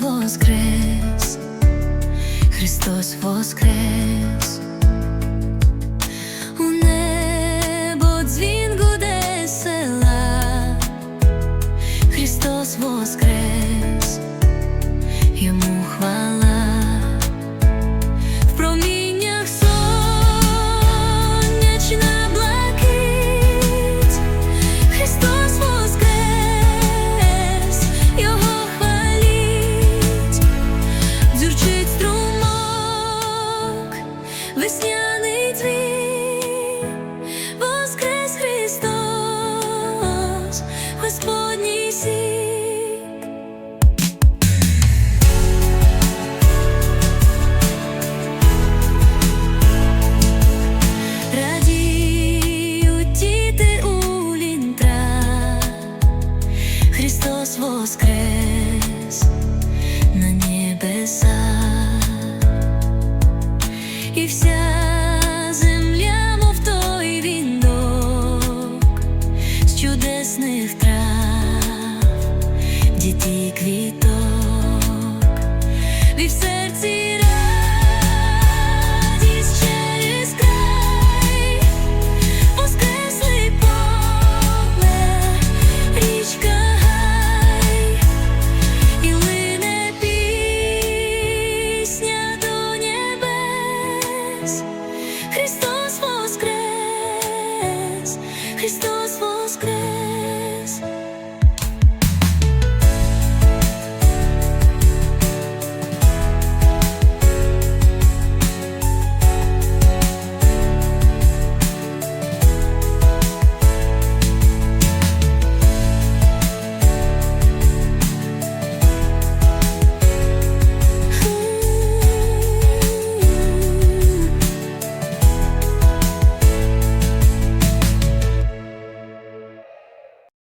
воскрес, Христос воскрес, у небо дзвін гуде села, Христос воскрес, йому Христос воскрес на небеса, і вся земля, мов той вінок з чудесних трав, дітей квіток, і в серці Христос воскрес!